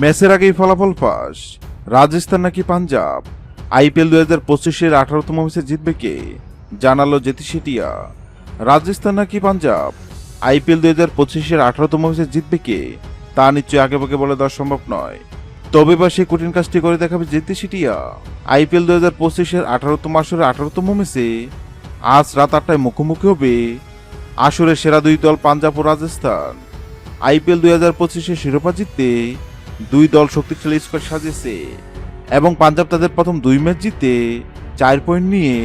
ম্যাচের আগেই ফলাফল ফাঁস। রাজস্থান নাকি পাঞ্জাব? আইপিএল দুই হাজার পঁচিশের আঠারোতম ম্যাচে জিতবে কে? জানালো জেতি শেটিয়া রাজস্থান নাকি পাঞ্জাব? আইপিএল দুই হাজার পঁচিশের আঠারোতম ম্যাচে জিতবে কে? তা নিশ্চয়ই আগে ভাগে বলে দেওয়া সম্ভব নয়। তবে বা সেই কঠিন কাজটি করে দেখাবে জেতি শেটিয়া আইপিএল দুই হাজার পঁচিশের আঠারোতম আসরের আঠারোতম ম্যাচে আজ রাত আটটায় মুখোমুখি হবে আসরের সেরা দুই দল পাঞ্জাব ও রাজস্থান। আইপিএল দুই হাজার পঁচিশে শিরোপা জিততে দুই দল শক্তিশালী স্কোয়াড সাজিয়েছে এবং পাঞ্জাব তাদের প্রথম দুই ম্যাচ জিতে চার পয়েন্ট নিয়ে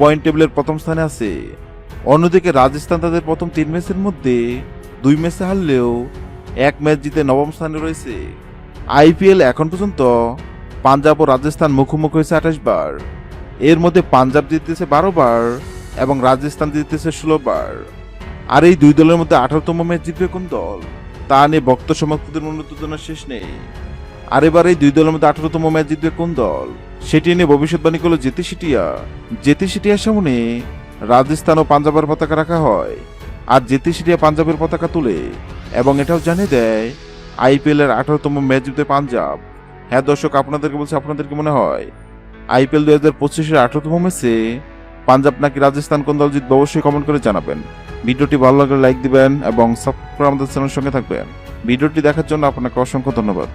পয়েন্ট টেবিলের প্রথম স্থানে আছে। অন্যদিকে রাজস্থান তাদের প্রথম তিন ম্যাচের মধ্যে দুই ম্যাচে হারলেও এক ম্যাচ জিতে নবম স্থানে রয়েছে। আইপিএল এখন পর্যন্ত পাঞ্জাব ও রাজস্থান মুখোমুখি হয়েছে আঠাশ বার। এর মধ্যে পাঞ্জাব জিতেছে বারো বার এবং রাজস্থান জিতেছে ষোলো বার। আর এই দুই দলের মধ্যে আঠারোতম ম্যাচ জিতবে কোন দল? তা নিয়ে ভক্ত সমর্থকদের মনোযোজনার শেষ নেই। আর এবার দুই দলের মধ্যে আঠারোতম ম্যাচ জিতবে কোন দল? সেটি নিয়ে ভবিষ্যৎবাণী করল জেতি সিটিয়া। জেতি সিটিয়ার সামনে রাজস্থান ও পাঞ্জাবের পতাকা রাখা হয়। আর জেতি সিটিয়া পাঞ্জাবের পতাকা তুলে। এবং এটাও জানিয়ে দেয়, আইপিএল এর আঠারোতম ম্যাচ জিতবে পাঞ্জাব। হ্যাঁ দর্শক, আপনাদেরকে বলছে আপনাদের কি মনে হয়, আইপিএল দুই হাজার পঁচিশের আঠারোতম ম্যাচে পাঞ্জাব নাকি রাজস্থান কোন দল জিতবে অবশ্যই কমেন্ট করে জানাবেন। ভিডিওটি ভালো লাগলে লাইক দিবেন এবং সাবস্ক্রাইব আমাদের চ্যানেলের সঙ্গে থাকবেন। ভিডিওটি দেখার জন্য আপনাকে অসংখ্য ধন্যবাদ।